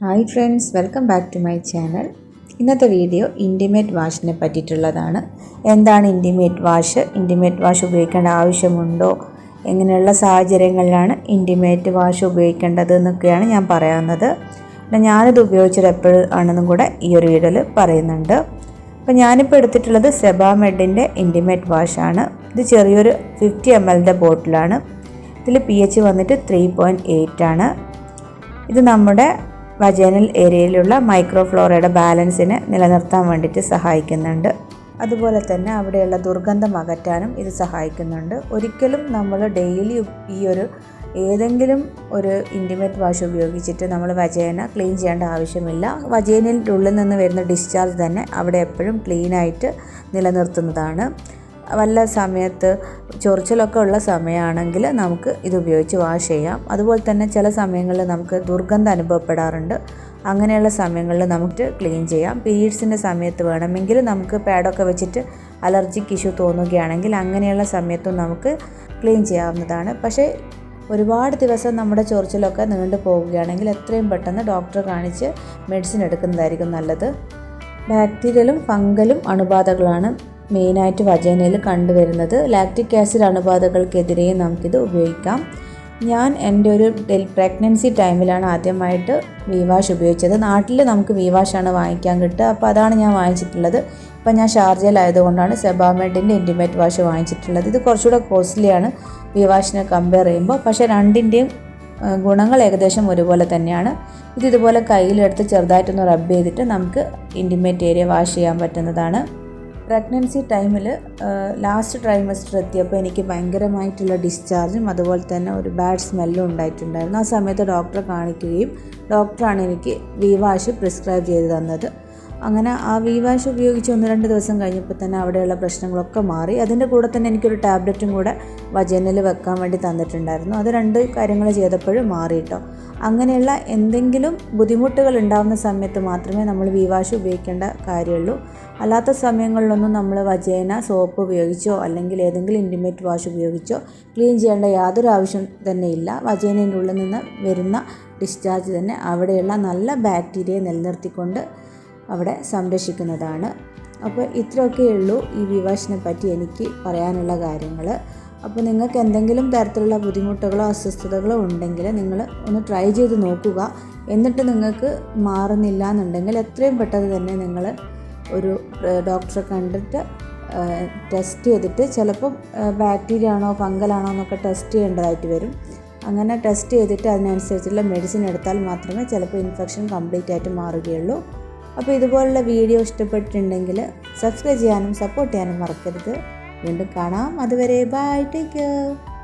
Hi friends welcome back to my channel. ഇന്നത്തെ video intimate വാഷിനെ പറ്റിയിട്ടുള്ളതാണ്. എന്താണ് ഇന്റിമേറ്റ് വാഷ്? ഇന്റിമേറ്റ് വാഷ് ഉപയോഗിക്കേണ്ട ആവശ്യമുണ്ടോ? എങ്ങനെയുള്ള സാഹചര്യങ്ങളിലാണ് ഇന്റിമേറ്റ് വാഷ് ഉപയോഗിക്കേണ്ടത് എന്നൊക്കെയാണ് ഞാൻ പറയാവുന്നത്. പിന്നെ ഞാനിത് ഉപയോഗിച്ചത് എപ്പോഴാണെന്നും കൂടെ ഈ ഒരു വീഡിയോയിൽ പറയുന്നുണ്ട്. അപ്പോൾ ഞാനിപ്പോൾ എടുത്തിട്ടുള്ളത് സെബാമെഡിന്റെ ഇന്റിമേറ്റ് വാഷാണ്. ഇത് ചെറിയൊരു ഫിഫ്റ്റി എം എല്ലിന്റെ ബോട്ടിലാണ്. ഇതിൽ പി എച്ച് വന്നിട്ട് ത്രീ പോയിന്റ് എയ്റ്റ് ആണ്. ഇത് നമ്മുടെ വജനൽ ഏരിയയിലുള്ള മൈക്രോഫ്ലോറയുടെ ബാലൻസിനെ നിലനിർത്താൻ വേണ്ടിയിട്ട് സഹായിക്കുന്നുണ്ട്. അതുപോലെ തന്നെ അവിടെയുള്ള ദുർഗന്ധം അകറ്റാനും ഇത് സഹായിക്കുന്നുണ്ട്. ഒരിക്കലും നമ്മൾ ഡെയിലി ഈ ഒരു ഏതെങ്കിലും ഒരു ഇന്റിമേറ്റ് വാഷ് ഉപയോഗിച്ചിട്ട് നമ്മൾ വജേന ക്ലീൻ ചെയ്യേണ്ട ആവശ്യമില്ല. വജേനയുടെ ഉള്ളിൽ നിന്ന് വരുന്ന ഡിസ്ചാർജ് തന്നെ അവിടെ എപ്പോഴും ക്ലീനായിട്ട് നിലനിർത്തുന്നതാണ്. വല്ല സമയത്ത് ചൊറിച്ചിലൊക്കെ ഉള്ള സമയമാണെങ്കിൽ നമുക്ക് ഇത് ഉപയോഗിച്ച് വാഷ് ചെയ്യാം. അതുപോലെ തന്നെ ചില സമയങ്ങളിൽ നമുക്ക് ദുർഗന്ധം അനുഭവപ്പെടാറുണ്ട്. അങ്ങനെയുള്ള സമയങ്ങളിൽ നമുക്ക് ക്ലീൻ ചെയ്യാം. പീരീഡ്സിന്റെ സമയത്ത് വേണമെങ്കിൽ നമുക്ക് പാഡൊക്കെ വെച്ചിട്ട് അലർജിക്ക് ഇഷ്യൂ തോന്നുകയാണെങ്കിൽ അങ്ങനെയുള്ള സമയത്തും നമുക്ക് ക്ലീൻ ചെയ്യാവുന്നതാണ്. പക്ഷേ ഒരുപാട് ദിവസം നമ്മുടെ ചൊറിച്ചിലൊക്കെ നീണ്ടു പോവുകയാണെങ്കിൽ എത്രയും പെട്ടെന്ന് ഡോക്ടറെ കാണിച്ച് മെഡിസിൻ എടുക്കുന്നതായിരിക്കും നല്ലത്. ബാക്ടീരിയലും ഫംഗലും അണുബാധകളാണ് മെയിനായിട്ട് വജേനയിൽ കണ്ടുവരുന്നത്. ലാക്റ്റിക് ആസിഡ് അണുബാധകൾക്കെതിരെ നമുക്കിത് ഉപയോഗിക്കാം. ഞാൻ എന്റെ ഒരു ഡെൽ പ്രഗ്നൻസി ടൈമിലാണ് ആദ്യമായിട്ട് വിവാഷ് ഉപയോഗിച്ചത്. നാട്ടിൽ നമുക്ക് വിവാഷാണ് വാങ്ങിക്കാൻ കിട്ടുക. അപ്പോൾ അതാണ് ഞാൻ വാങ്ങിച്ചിട്ടുള്ളത്. ഇപ്പം ഞാൻ ഷാർജയിലായതുകൊണ്ടാണ് സെബാമെഡിന്റെ ഇന്റിമേറ്റ് വാഷ് വാങ്ങിച്ചിട്ടുള്ളത്. ഇത് കുറച്ചുകൂടെ കോസ്റ്റ്ലിയാണ് വിവാഷിനെ കമ്പയർ ചെയ്യുമ്പോൾ. പക്ഷേ രണ്ടിന്റെയും ഗുണങ്ങൾ ഏകദേശം ഒരുപോലെ തന്നെയാണ്. ഇത് ഇതുപോലെ കയ്യിലെടുത്ത് ചെറുതായിട്ടൊന്ന് റബ്ബ് ചെയ്തിട്ട് നമുക്ക് ഇന്റിമേറ്റ് ഏരിയ വാഷ് ചെയ്യാൻ പറ്റുന്നതാണ്. പ്രഗ്നൻസി ടൈമിൽ ലാസ്റ്റ് ട്രൈമസ്റ്റർ എത്തിയപ്പോൾ എനിക്ക് ഭയങ്കരമായിട്ടുള്ള ഡിസ്ചാർജും അതുപോലെ തന്നെ ഒരു ബാഡ് സ്മെല്ലും ഉണ്ടായിട്ടുണ്ടായിരുന്നു. ആ സമയത്ത് ഡോക്ടറെ കാണിക്കുകയും ഡോക്ടറാണ് എനിക്ക് വിവാഷ് പ്രിസ്ക്രൈബ് ചെയ്ത് തന്നത്. അങ്ങനെ ആ വിവാഷ് ഉപയോഗിച്ച് ഒന്ന് രണ്ട് ദിവസം കഴിഞ്ഞപ്പോൾ തന്നെ അവിടെയുള്ള പ്രശ്നങ്ങളൊക്കെ മാറി. അതിന്റെ കൂടെ തന്നെ എനിക്കൊരു ടാബ്ലറ്റും കൂടെ വജനിൽ വെക്കാൻ വേണ്ടി തന്നിട്ടുണ്ടായിരുന്നു. അത് രണ്ട് കാര്യങ്ങൾ ചെയ്തപ്പോഴും മാറിയിട്ടോ അങ്ങനെയുള്ള എന്തെങ്കിലും ബുദ്ധിമുട്ടുകൾ ഉണ്ടാകുന്ന സമയത്ത് മാത്രമേ നമ്മൾ വിവാഷ് ഉപയോഗിക്കേണ്ട കാര്യമുള്ളൂ. അല്ലാത്ത സമയങ്ങളിലൊന്നും നമ്മൾ വജേന സോപ്പ് ഉപയോഗിച്ചോ അല്ലെങ്കിൽ ഏതെങ്കിലും ഇന്റിമേറ്റ് വാഷ് ഉപയോഗിച്ചോ ക്ലീൻ ചെയ്യേണ്ട യാതൊരു ആവശ്യം തന്നെ ഇല്ല. വജേനയുടെ ഉള്ളിൽ നിന്ന് വരുന്ന ഡിസ്ചാർജ് തന്നെ അവിടെയുള്ള നല്ല ബാക്ടീരിയയെ നിലനിർത്തിക്കൊണ്ട് അവിടെ സംരക്ഷിക്കുന്നതാണ്. അപ്പോൾ ഇത്രയൊക്കെ ഉള്ളൂ ഈ വിവാഷിനെ പറ്റി എനിക്ക് പറയാനുള്ള കാര്യങ്ങൾ. അപ്പോൾ നിങ്ങൾക്ക് എന്തെങ്കിലും തരത്തിലുള്ള ബുദ്ധിമുട്ടുകളോ അസ്വസ്ഥതകളോ ഉണ്ടെങ്കിൽ നിങ്ങൾ ഒന്ന് ട്രൈ ചെയ്ത് നോക്കുക. എന്നിട്ട് നിങ്ങൾക്ക് മാറുന്നില്ല എന്നുണ്ടെങ്കിൽ എത്രയും പെട്ടെന്ന് തന്നെ നിങ്ങൾ ഒരു ഡോക്ടറെ കണ്ടിട്ട് ടെസ്റ്റ് ചെയ്തിട്ട് ചിലപ്പം ബാക്ടീരിയ ആണോ ഫംഗലാണോ എന്നൊക്കെ ടെസ്റ്റ് ചെയ്യേണ്ടതായിട്ട് വരും. അങ്ങനെ ടെസ്റ്റ് ചെയ്തിട്ട് അതിനനുസരിച്ചുള്ള മെഡിസിൻ എടുത്താൽ മാത്രമേ ചിലപ്പോൾ ഇൻഫെക്ഷൻ കംപ്ലീറ്റ് ആയിട്ട് മാറുകയുള്ളൂ. അപ്പോൾ ഇതുപോലുള്ള വീഡിയോ ഇഷ്ടപ്പെട്ടിട്ടുണ്ടെങ്കിൽ സബ്സ്ക്രൈബ് ചെയ്യാനും സപ്പോർട്ട് ചെയ്യാനും മറക്കരുത്. വീണ്ടും കാണാം. അതുവരെ ബൈ ടേക്ക് കെയർ.